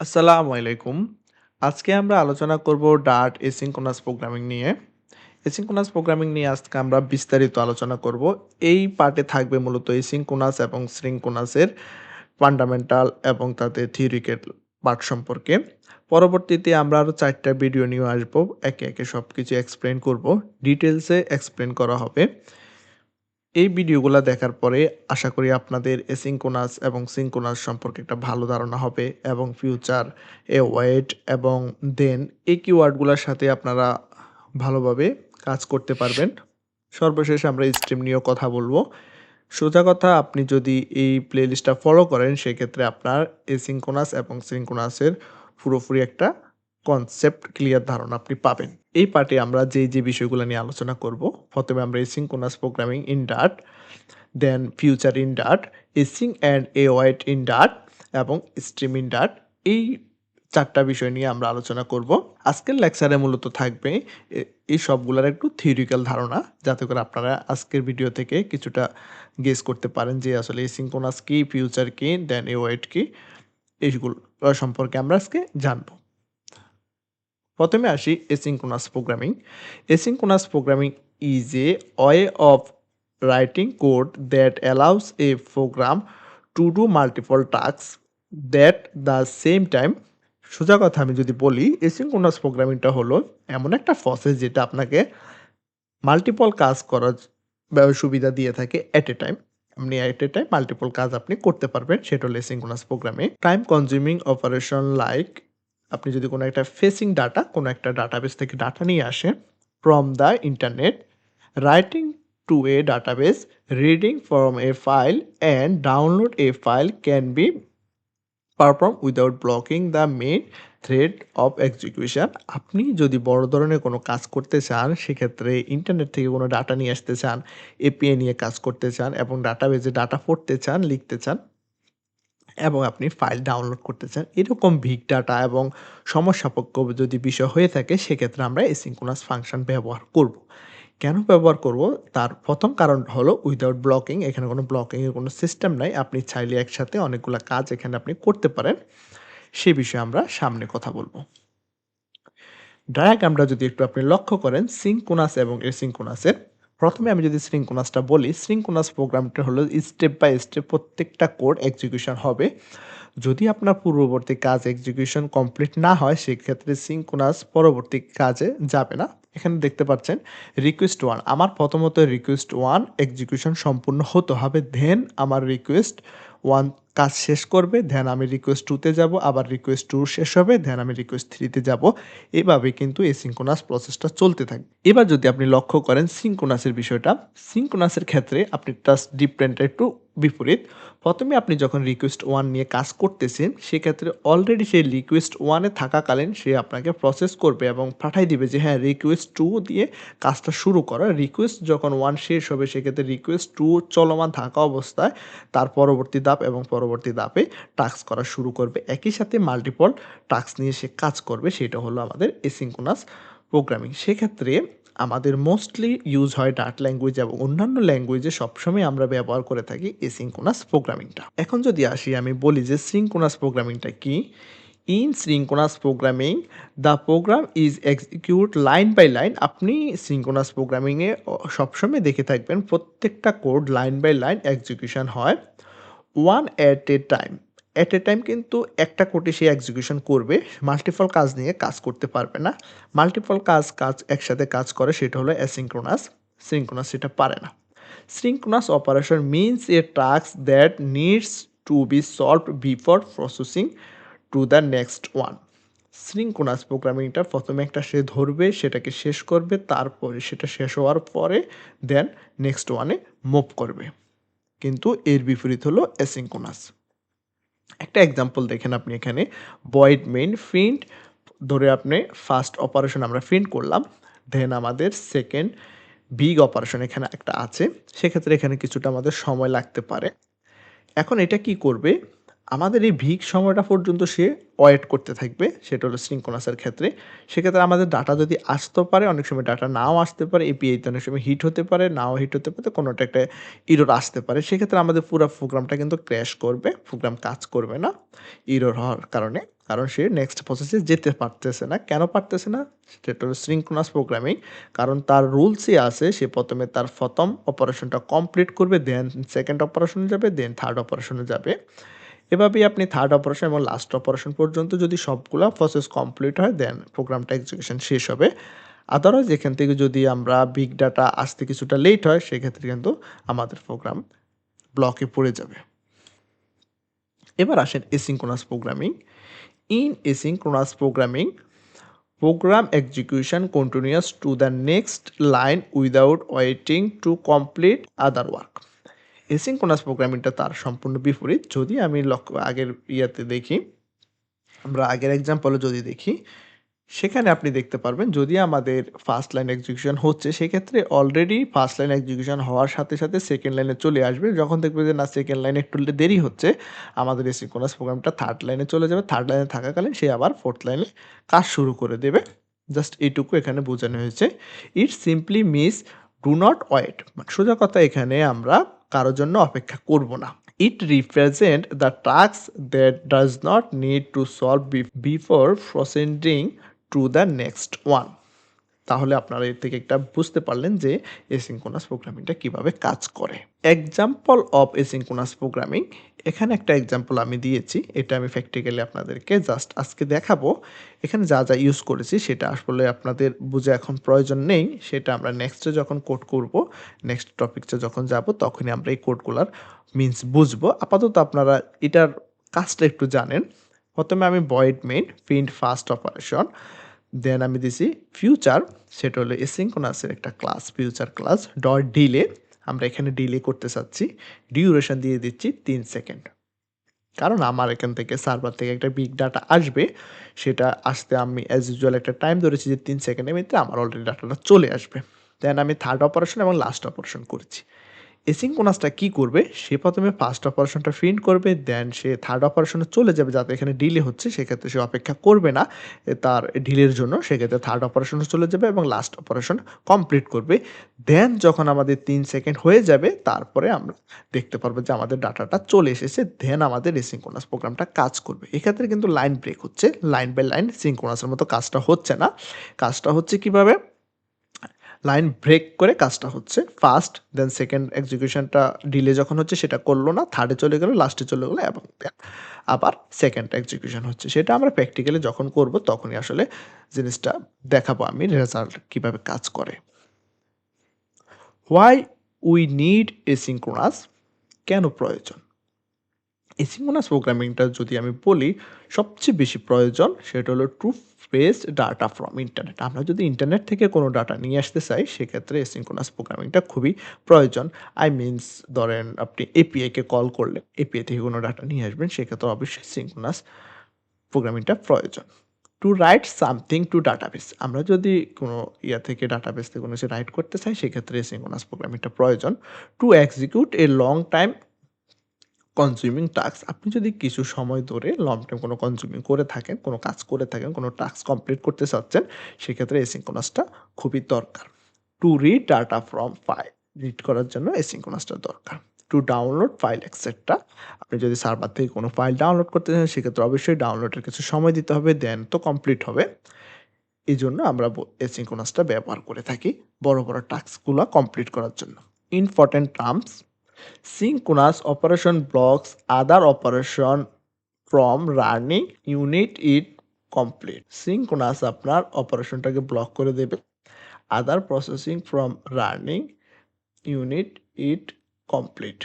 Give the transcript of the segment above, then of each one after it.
আসসালামু আলাইকুম। আজকে আমরা আলোচনা করব ডার্ট এসিনক্রোনাস প্রোগ্রামিং নিয়ে। এসিনক্রোনাস প্রোগ্রামিং নিয়ে আজকে আমরা বিস্তারিত আলোচনা করব। এই পার্টে থাকবে মূলত এসিনক্রোনাস এবং সিনক্রোনাসের ফান্ডামেন্টাল এবং তাদের থিওরিক্যাল পার্ট সম্পর্কে। পরবর্তীতে আমরা আরও ৪ টা ভিডিও নিয়ে আসব। একে, একে সব কিছু এক্সপ্লেন করব। ডিটেইলসে এক্সপ্লেন করা হবে। এই ভিডিওগুলো দেখার পরে আশা করি আপনাদের এসিনক্রোনাস এবং সিনক্রোনাস সম্পর্কে একটা ভালো ধারণা হবে এবং ফিউচার, এ ওয়েট এবং দেন এই কিওয়ার্ডগুলার সাথে আপনারা ভালোভাবে কাজ করতে পারবেন। সর্বশেষ আমরা স্ট্রিম নিয়েও কথা বলব। সোজা কথা আপনি যদি এই প্লেলিস্টটা ফলো করেন সেক্ষেত্রে আপনার এসিনক্রোনাস এবং সিনক্রোনাসের পুরোপুরি একটা কনসেপ্ট ক্লিয়ার ধারণা আপনি পাবেন। এই পার্টে আমরা যে, যে বিষয়গুলো নিয়ে আলোচনা করব। প্রথমে আমরা asynchronous programming in Dart, then future in Dart, async and await in ডাট এবং স্ট্রিম ইন ডার্ট এই চারটা বিষয় নিয়ে আমরা আলোচনা করব। আজকের লেকচারে মূলত থাকবে এই সবগুলার একটু থিওরিক্যাল ধারণা যাতে করে আপনারা আজকের ভিডিও থেকে কিছুটা গেস করতে পারেন যে আসলে এসিনক্রোনাস কি, ফিউচার কি, দেন এ ওয়াইট কি এইগুলো সম্পর্কে আমরা আজকে জানব। প্রথমে আসি asynchronous programming. Asynchronous programming is a way of writing code that allows a program to do multiple task that the same time সোজা কথা আমি যদি বলি, এসিনক্রোনাস প্রোগ্রামিংটা হলো এমন একটা প্রসেস যেটা আপনাকে মাল্টিপল কাজ করার সুবিধা দিয়ে থাকে অ্যাট এ টাইম। আপনি এট এ টাইম মাল্টিপল কাজ আপনি করতে পারবেন, সেটা হলো asynchronous programming. Time consuming operation like আপনি যদি কোনো একটা ফেসিং ডাটা কোনো একটা ডাটাবেস থেকে ডাটা নিয়ে আসেন from the internet, writing to a database, reading from a file and download a file can be perform without blocking the main thread of execution. আপনি যদি বড় ধরনের কোনো কাজ করতে চান সেক্ষেত্রে ইন্টারনেট থেকে কোনো ডাটা নিয়ে আসতে চান, এপিআই নিয়ে কাজ করতে চান এবং ডাটাবেজে ডাটা পড়তে চান, লিখতে চান এবং আপনি ফাইল ডাউনলোড করতে চান। এরকম বিগ ডাটা এবং সমস্যাপক্ষ যদি বিষয় হয়ে থাকে, সেক্ষেত্রে আমরা এসিনক্রোনাস ফাংশন ব্যবহার করব। কেন ব্যবহার করব? তার প্রথম কারণ হলো উইদাউট ব্লকিং এখানে কোনো ব্লকিংয়ের কোনো সিস্টেম নাই। আপনি চাইলে একসাথে অনেকগুলো কাজ এখানে আপনি করতে পারেন। সে বিষয়ে আমরা সামনে কথা বলব। ডায়াগ্রামটা যদি একটু আপনি লক্ষ্য করেন সিঙ্কোনাস এবং এসিনক্রোনাসের। প্রথমে আমি যদি শৃঙ্কোনাসটা বলি শৃঙ্কোনাস প্রোগ্রামটা হলো স্টেপ বাই স্টেপ প্রত্যেকটা কোড এক্সিকিউশন হবে। যদি আপনার পূর্ববর্তী কাজ এক্সিকিউশন কমপ্লিট না হয়, সেক্ষেত্রে সিঙ্কোনাস পরবর্তী কাজে যাবে না। এখানে দেখতে পাচ্ছেন রিকোয়েস্ট ওয়ান আমার প্রথমত রিকোয়েস্ট ওয়ান এক্সিকিউশন সম্পূর্ণ হতে হবে। দেন আমার রিকোয়েস্ট 1 কাজ শেষ করবে। ধ্যান আমি রিকোয়েস্ট 2 তে যাব। আবার রিকোয়েস্ট টু শেষ হবে। ধ্যান আমি রিকোয়েস্ট 3 তে যাব। এভাবে কিন্তু এই সিঙ্কোনাস প্রসেসটা চলতে থাকে এবার যদি আপনি লক্ষ্য করেন সিঙ্কোনাসের বিষয়টা, সিঙ্কোনাসের ক্ষেত্রে আপনি জাস্ট ডিপ্রেন্টটা একটু বিপরীত। প্রথমে আপনি যখন রিকোয়েস্ট ওয়ান নিয়ে কাজ করতেছেন, সেক্ষেত্রে অলরেডি সেই রিকোয়েস্ট ওয়ানে থাকাকালীন সে আপনাকে প্রসেস করবে এবং পাঠায় দিবে যে হ্যাঁ রিকোয়েস্ট 2 দিয়ে কাজটা শুরু করা রিকোয়েস্ট যখন ওয়ান শেষ হবে, সেক্ষেত্রে রিকোয়েস্ট 2 চলমান থাকা অবস্থায় তার পরবর্তী ধাপ এবং পরবর্তী ধাপে টাস্ক করা শুরু করবে। একই সাথে মাল্টিপল টাস্ক নিয়ে সে কাজ করবে, সেটা হলো আমাদের এসিনক্রোনাস প্রোগ্রামিং। সেক্ষেত্রে আমাদের মোস্টলি ইউজ হয় ডার্ট ল্যাঙ্গুয়েজ এবং অন্যান্য ল্যাঙ্গুয়েজে সবসময় আমরা ব্যবহার করে থাকি এসিনক্রোনাস প্রোগ্রামিংটা। এখন যদি আসি, আমি বলি যে সিনক্রোনাস প্রোগ্রামিংটা কি? In synchronous programming the program is execute line by line আপনি সিনক্রোনাস প্রোগ্রামিং এ, অ, সবসময় দেখে থাকবেন প্রত্যেকটা code line by line execution হয়। One at a time. At a time কিন্তু একটা কোডে সে এক্সিকিউশন করবে। মাল্টিপল কাজ নিয়ে কাজ করতে পারবে না। মাল্টিপল কাজ, কাজ একসাথে কাজ করে সেটা হলো অ্যাসিনক্রোনাস। সিনক্রোনাস সেটা পারে না। Synchronous operation means a task that needs to be solved before processing to the next one. Synchronous প্রোগ্রামিংটা প্রথমে একটা সে ধরবে, সেটাকে শেষ করবে, তারপরে সেটা শেষ হওয়ার পরে দেন নেক্সট ওয়ানে মুভ করবে। কিন্তু এর বিপরীত হলো অ্যাসিনক্রোনাস। একটা এক্সাম্পল দেখেন আপনি এখানে বয়েড মেইন প্রিন্ট ধরে আপনি ফার্স্ট অপারেশন আমরা প্রিন্ট করলাম। দেন আমাদের সেকেন্ড বিগ অপারেশন এখানে একটা আছে। সেক্ষেত্রে এখানে কিছুটা আমাদের সময় লাগতে পারে। এখন এটা কি করবে? আমাদের এই ভিক সময়টা পর্যন্ত সে ওয়েট করতে থাকবে, সেটা হলো সিঙ্কোনাসের ক্ষেত্রে। সেক্ষেত্রে আমাদের ডাটা যদি আসতেও পারে, অনেক সময় ডাটা নাও আসতে পারে এপিআইতে অনেক সময় হিট হতে পারে, নাও হিট হতে পারে, কোনোটা একটা ইরোর আসতে পারে। সেক্ষেত্রে আমাদের পুরো প্রোগ্রামটা কিন্তু ক্র্যাশ করবে প্রোগ্রাম কাজ করবে না ইরোর হওয়ার কারণে। কারণ সে নেক্সট প্রসেসে যেতে পারতেছে না। কেন পারতেছে না? সেটা হলো সিঙ্কোনাস প্রোগ্রামিং কারণ তার রুলসই আছে, সে প্রথমে তার প্রথম অপারেশনটা কমপ্লিট করবে দেন সেকেন্ড অপারেশনে যাবে দেন থার্ড অপারেশনে যাবে। এভাবেই আপনি থার্ড অপারেশন এবং লাস্ট অপারেশন পর্যন্ত যদি সবগুলো প্রসেস কমপ্লিট হয় দেন প্রোগ্রামটা এক্সিকিউশন শেষ হবে। আদারওয়াইজ এখান থেকে যদি আমরা বিগ ডাটা আসতে কিছুটা লেট হয়, সেক্ষেত্রে কিন্তু আমাদের প্রোগ্রাম ব্লকে পড়ে যাবে। এবার আসেন asynchronous programming in asynchronous programming program execution continues to the next line without waiting to complete other work. এসিঙ্কোনাস প্রোগ্রামিংটা তার সম্পূর্ণ বিপরীত। যদি আমি লক্ষ্য আগের ইয়াতে দেখি, আমরা আগের এক্সাম্পলে যদি দেখি, সেখানে আপনি দেখতে পারবেন যদি আমাদের ফার্স্ট লাইন এক্সিকিউশন হচ্ছে, সেক্ষেত্রে অলরেডি ফার্স্ট লাইন এক্সিকিউশন হওয়ার সাথে সাথে সেকেন্ড লাইনে চলে আসবে। যখন দেখবে যে না সেকেন্ড লাইনে একটু দেরি হচ্ছে, আমাদের এসিঙ্কোনাস প্রোগ্রামটা থার্ড লাইনে চলে যাবে। থার্ড লাইনে থাকাকালীন সে আবার ফোর্থ লাইনে কাজ শুরু করে দেবে। জাস্ট এইটুকু এখানে বোঝানো হয়েছে। It simply means do not wait সোজা কথা এখানে আমরা কারোর জন্য অপেক্ষা করব না। It represent the task that does not need to solve before proceeding to the next one তাহলে আপনারা এর থেকে একটা বুঝতে পারলেন যে এসিঙ্কোনাস প্রোগ্রামিংটা কীভাবে কাজ করে। এক্সাম্পল অফ এসিঙ্কোনাস প্রোগ্রামিং এখানে একটা এক্সাম্পল আমি দিয়েছি, এটা আমি প্র্যাকটিক্যালি আপনাদেরকে জাস্ট আজকে দেখাবো। এখানে যা যা ইউজ করেছি, সেটা আসলে আপনাদের বুঝে এখন প্রয়োজন নেই, সেটা আমরা নেক্সটে যখন কোড করব নেক্সট টপিকসে যখন যাব, তখনই আমরা এই কোডগুলার মিনস বুঝব। আপাতত আপনারা এটার কাজটা একটু জানেন। প্রথমে আমি void main print first operation then আমি দিছি ফিউচার সেটা হলো এসিঙ্কোনাসের একটা class future class dot delay আমরা এখানে ডিলে করতে চাচ্ছি ডিউরেশন দিয়ে দিচ্ছি তিন সেকেন্ড কারণ আমার এখান থেকে সার্ভার থেকে একটা বিগ ডাটা আসবে, সেটা আসতে আমি অ্যাজ ইউজুয়াল একটা টাইম ধরেছি যে তিন সেকেন্ডের মধ্যে আমার অলরেডি ডাটাটা চলে আসবে। দেন আমি থার্ড অপারেশন এবং লাস্ট অপারেশন করেছি। এসিঙ্কোনাসটা কি করবে? সে প্রথমে ফার্স্ট অপারেশনটা প্রিন্ট করবে দেন সে থার্ড অপারেশনে চলে যাবে যাতে এখানে ডিলে হচ্ছে, সেক্ষেত্রে সে অপেক্ষা করবে না তার ডিলের জন্য, সেক্ষেত্রে থার্ড অপারেশনে চলে যাবে এবং লাস্ট অপারেশন কমপ্লিট করবে। দেন যখন আমাদের তিন সেকেন্ড হয়ে যাবে, তারপরে আমরা দেখতে পারব যে আমাদের ডাটাটা চলে এসেছে দেন আমাদের এসিঙ্কোনাস প্রোগ্রামটা কাজ করবে। এক্ষেত্রে কিন্তু লাইন ব্রেক হচ্ছে লাইন বাই লাইন সিঙ্কোনাসের মতো কাজটা হচ্ছে না। কাজটা হচ্ছে কীভাবে? লাইন ব্রেক করে কাজটা হচ্ছে। ফার্স্ট দেন সেকেন্ড এক্সিকিউশনটা ডিলে যখন হচ্ছে সেটা করল না থার্ডে চলে গেলো লাস্টে চলে গেলো, এবং আবার সেকেন্ড এক্সিকিউশন হচ্ছে। সেটা আমরা প্র্যাকটিক্যালি যখন করব তখনই আসলে জিনিসটা দেখাবো আমি রেজাল্ট কীভাবে কাজ করে। Why we need asynchronous কেন প্রয়োজন? এসিঙ্ক্রোনাস প্রোগ্রামিংটা যদি আমি বলি, সবচেয়ে বেশি প্রয়োজন সেটা হলো true based data from internet আমরা যদি ইন্টারনেট থেকে কোনো ডাটা নিয়ে আসতে চাই, সেক্ষেত্রে এসিঙ্ক্রোনাস প্রোগ্রামিংটা খুবই প্রয়োজন। আই মিনস ধরেন আপনি এপিআইকে কল করলে এপিআই থেকে কোনো ডাটা নিয়ে আসবেন, সেক্ষেত্রে অবশ্যই সিঙ্ক্রোনাস প্রোগ্রামিংটা প্রয়োজন। To write something to database আমরা যদি কোনো ইয়া থেকে ডাটাবেস থেকে কোনো কিছু রাইট করতে চাই, সেক্ষেত্রে সিঙ্ক্রোনাস প্রোগ্রামিংটা প্রয়োজন। To execute a long time consuming task আপনি যদি কিছু সময় ধরে লং টাইম কোনো কনজিউমিং করে থাকেন, কোনো কাজ করে থাকেন, কোনো টাস্ক কমপ্লিট করতে চাচ্ছেন, সেক্ষেত্রে এসিঙ্কোনাসটা খুবই দরকার। To read data from file read করার জন্য এসিঙ্কোনাসটা দরকার। টু ডাউনলোড ফাইল এক্সেট্রা আপনি যদি সার্ভার থেকে কোনো ফাইল ডাউনলোড করতে চান, সেক্ষেত্রে অবশ্যই ডাউনলোডের কিছু সময় দিতে হবে দেন তো কমপ্লিট হবে। এই জন্য আমরা এসিঙ্কোনাসটা ব্যবহার করে থাকি, বড় বড় টাস্কগুলো কমপ্লিট করার জন্য। Important terms synchronous operation blocks other operation from running unit it complete. Synchronous আপনার অপারেশনটাকে ব্লক করে দেবে। Other processing from running unit it complete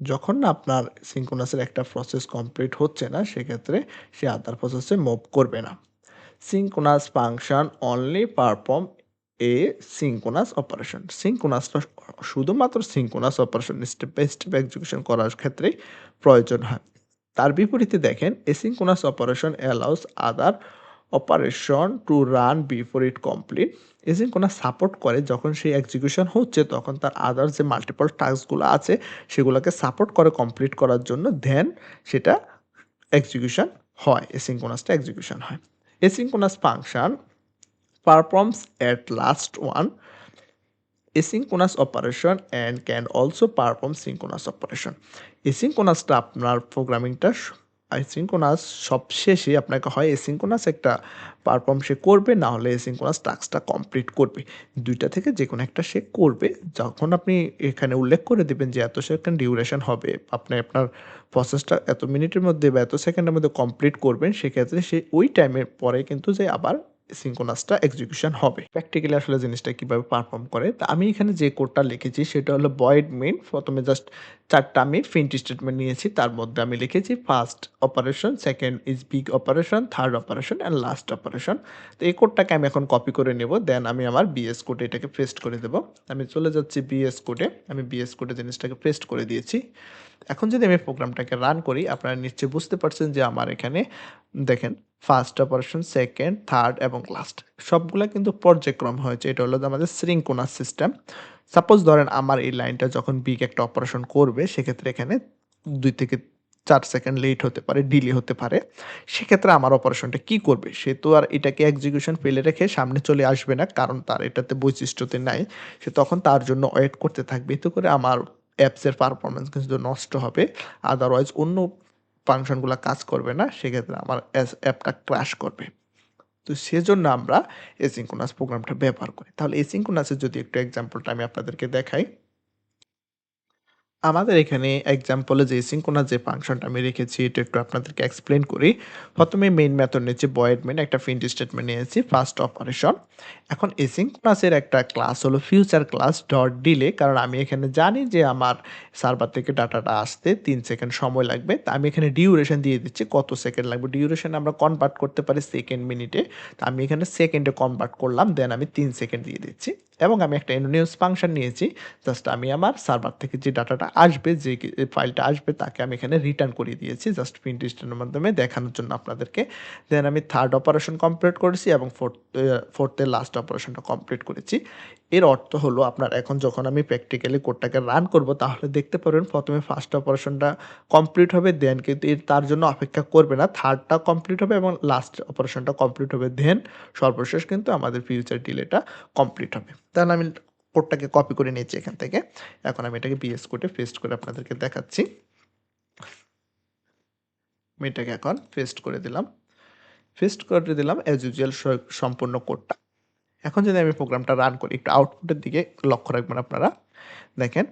যখন না আপনার সিঙ্কোনাসের একটা প্রসেস কমপ্লিট হচ্ছে না, সেক্ষেত্রে সে আদার প্রসেসে মুভ করবে না। Synchronous function only perform a synchronous operation সিঙ্কোনাসটা শুধুমাত্র synchronous operation step by step execution করার ক্ষেত্রেই প্রয়োজন হয়। তার বিপরীতে দেখেন asynchronous operation allows other operation to run before it complete asynchronous support করে যখন সেই এক্সিকিউশন হচ্ছে, তখন তার আদার যে মাল্টিপল টাস্কগুলো আছে, সেগুলোকে সাপোর্ট করে কমপ্লিট করার জন্য দেন সেটা এক্সিকিউশন হয়। এসিঙ্কোনাসটা এক্সিকিউশন হয়। Asynchronous function performs at last one asynchronous operation and can also perform synchronous operation. Asynchronousটা আপনার প্রোগ্রামিংটা asynchronous সব শেষে আপনাকে হয় asynchronous একটা পারফর্ম সে করবে, না হলে asynchronous টাস্কটা কমপ্লিট করবে। দুইটা থেকে যে কোনো একটা সে করবে। যখন আপনি এখানে উল্লেখ করে দেবেন যে এত সেকেন্ড ডিউরেশন হবে, আপনি আপনার প্রসেসটা এত মিনিটের মধ্যে বা এত সেকেন্ডের মধ্যে কমপ্লিট করবেন, সেক্ষেত্রে সে ওই টাইমের পরে কিন্তু যে আবার সিঙ্কোনাসটা এক্সিকিউশন হবে। প্র্যাকটিক্যালি আসলে জিনিসটা কীভাবে পারফর্ম করে, তা আমি এখানে যে কোডটা লিখেছি, সেটা হলো বয়েড মেন প্রথমে জাস্ট চারটা আমি ফিন্ট স্টেটমেন্ট নিয়েছি, তার মধ্যে আমি লিখেছি first operation second is big operation third operation and last operation তো এই কোডটাকে আমি এখন কপি করে নেব দেন আমি আমার বিএস কোডে এটাকে পেস্ট করে দেবো। আমি চলে যাচ্ছি বিএস কোডে আমি বিএস কোডে জিনিসটাকে পেস্ট করে দিয়েছি। এখন যদি আমি প্রোগ্রামটাকে রান করি, আপনারা নিশ্চয়ই বুঝতে পারছেন যে আমার এখানে দেখেন ফার্স্ট অপারেশন সেকেন্ড থার্ড এবং লাস্ট সবগুলা কিন্তু পর্যায়ক্রম হয়েছে। এটা হলো আমাদের শৃঙ্খলার সিস্টেম। সাপোজ ধরেন আমার এই লাইনটা যখন বিগ একটা অপারেশন করবে, সেক্ষেত্রে এখানে দুই থেকে চার সেকেন্ড লেট হতে পারে, ডিলে হতে পারে। সেক্ষেত্রে আমার অপারেশনটা কি করবে? সে তো আর এটাকে এক্সিকিউশন ফেলে রেখে সামনে চলে আসবে না, কারণ তার এটাতে বৈশিষ্ট্যতে নাই। সে তখন তার জন্য ওয়েট করতে থাকবে। এতে করে আমার অ্যাপসের পারফরমেন্স কিন্তু নষ্ট হবে। আদারওয়াইজ অন্য ফাংশনগুলো কাজ করবে না। সেক্ষেত্রে আমার অ্যাপটা ক্র্যাশ করবে। তো সেজন্য আমরা এসিঙ্কোনাস প্রোগ্রামটা ব্যবহার করি। তাহলে এসিঙ্কোনাসের যদি একটু এক্সাম্পলটা আমি আপনাদেরকে দেখাই। আমাদের এখানে এক্সাম্পলে যে সিঙ্কোনাস যে ফাংশনটা আমি রেখেছি, এটা একটু আপনাদেরকে এক্সপ্লেন করি। প্রথমে মেইন মেথড নিয়েছি বয়েড মেন একটা ফিন্ট স্টেটমেন্ট নিয়েছি ফার্স্ট অপারেশন এখন এসিঙ্কোনাসের একটা ক্লাস হলো ফিউচার ক্লাস ডট ডিলে কারণ আমি এখানে জানি যে আমার সার্ভার থেকে ডাটাটা আসতে তিন সেকেন্ড সময় লাগবে। তা আমি এখানে ডিউরেশন দিয়ে দিচ্ছি, কত সেকেন্ড লাগবে? ডিউরেশন আমরা কনভার্ট করতে পারি সেকেন্ড মিনিটে তা আমি এখানে সেকেন্ডে কনভার্ট করলাম দেন আমি তিন সেকেন্ড দিয়ে দিচ্ছি। এবং আমি একটা নিউজ ফাংশন নিয়েছি জাস্ট আমি আমার সার্ভার থেকে যে ডাটাটা আসবে, যে ফাইলটা আসবে, তাকে আমি এখানে রিটার্ন করিয়ে দিয়েছি। জাস্ট প্রিন্ট স্টেনের মাধ্যমে দেখানোর জন্য আপনাদেরকে। দেন আমি থার্ড অপারেশন কমপ্লিট করেছি এবং ফোর্থ ফোর্থে লাস্ট অপারেশনটা কমপ্লিট করেছি। এর অর্থ হলো আপনার এখন যখন আমি প্র্যাকটিক্যালি কোডটাকে রান করব, তাহলে দেখতে পারবেন প্রথমে ফার্স্ট অপারেশনটা কমপ্লিট হবে দেন কিন্তু এর, তার জন্য অপেক্ষা করবে না। থার্ডটা কমপ্লিট হবে এবং লাস্ট অপারেশনটা কমপ্লিট হবে দেন সর্বশেষ কিন্তু আমাদের ফিউচার ডিলেটা কমপ্লিট হবে। তাহলে আমি কোডটাকে কপি করে নিয়েছি এখান থেকে। এখন আমি এটাকে বিএস কোডে পেস্ট করে আপনাদেরকে দেখাচ্ছি। আমি এটাকে এখন পেস্ট করে দিলাম। পেস্ট করে দিলাম অ্যাজ ইউজুয়াল সম্পূর্ণ কোডটা এখন যদি আমি প্রোগ্রামটা রান করি, একটু আউটপুটের দিকে লক্ষ্য রাখবেন আপনারা। দেখেন,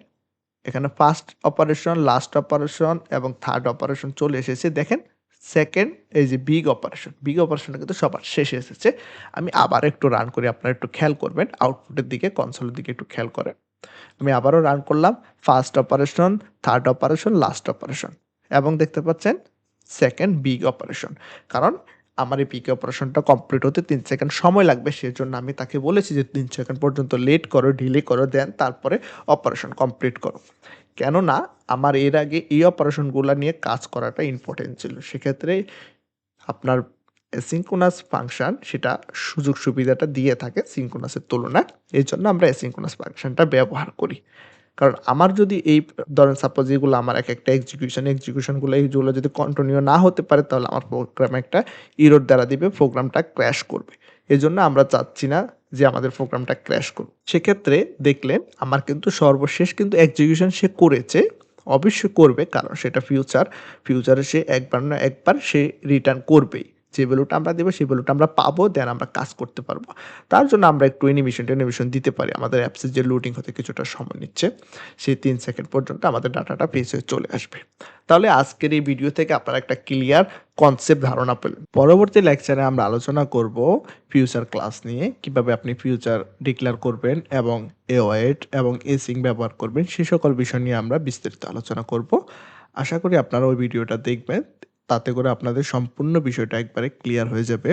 এখানে ফার্স্ট অপারেশন লাস্ট অপারেশন এবং থার্ড অপারেশন চলে এসেছে। দেখেন সেকেন্ড এই যে বিগ অপারেশন বিগ অপারেশনটা কিন্তু সবার শেষে এসেছে। আমি আবার একটু রান করি, আপনারা একটু খেয়াল করবেন। আউটপুটের দিকে কনসোলের দিকে একটু খেয়াল করেন। আমি আবারও রান করলাম। First operation third operation last operation এবং দেখতে পাচ্ছেন সেকেন্ড বিগ অপারেশন কারণ আমার এই পিকে অপারেশনটা কমপ্লিট হতে তিন সেকেন্ড সময় লাগবে। সেজন্য আমি তাকে বলেছি যে, তিন সেকেন্ড পর্যন্ত লেট করো ডিলে করো দেন তারপরে অপারেশন কমপ্লিট করো। কেননা আমার এর আগে এই অপারেশনগুলো নিয়ে কাজ করাটা ইম্পর্টেন্ট ছিল। সেক্ষেত্রে আপনার সিঙ্কোনাস ফাংশন সেটা সুযোগ সুবিধাটা দিয়ে থাকে সিঙ্কোনাসের তুলনায়। এই জন্য আমরা অ্যাসিঙ্কোনাস ফাংশনটা ব্যবহার করি। কারণ আমার যদি এই, ধরেন সাপোজ এগুলো আমার এক একটা এক্সিকিউশন এক্সিকিউশনগুলো এইগুলো যদি কন্টিনিউ না হতে পারে, তাহলে আমার প্রোগ্রাম একটা ইরোর দ্বারা দিবে প্রোগ্রামটা ক্র্যাশ করবে। এই জন্য আমরা চাচ্ছি না যে আমাদের প্রোগ্রামটা ক্র্যাশ করুক সেক্ষেত্রে দেখলেন আমার কিন্তু সর্বশেষ কিন্তু এক্সিকিউশন সে করেছে, অবশ্যই করবে, কারণ সেটা ফিউচার ফিউচারে সে একবার না একবার সে রিটার্ন করবেই। যে ভ্যালুটা আমরা দেবো, সেই ভ্যালুটা আমরা পাবো দেন আমরা কাজ করতে পারব। তার জন্য আমরা একটু অ্যানিমেশন অ্যানিমেশন দিতে পারি। আমাদের অ্যাপসের যে লোডিং হতে কিছুটা সময় নিচ্ছে, সেই তিন সেকেন্ড পর্যন্ত আমাদের ডাটাটা পেজ হয়ে চলে আসবে। তাহলে আজকের এই ভিডিও থেকে আপনারা একটা ক্লিয়ার কনসেপ্ট ধারণা পেলেন। পরবর্তী লেকচারে আমরা আলোচনা করব ফিউচার ক্লাস নিয়ে, কীভাবে আপনি ফিউচার ডিক্লেয়ার করবেন এবং এ ওয়েট এবং এসিং ব্যবহার করবেন, সে সকল বিষয় নিয়ে আমরা বিস্তারিত আলোচনা করব। আশা করি আপনারা ওই ভিডিওটা দেখবেন। তাতে করে আপনাদের সম্পূর্ণ বিষয়টা একবারে ক্লিয়ার হয়ে যাবে।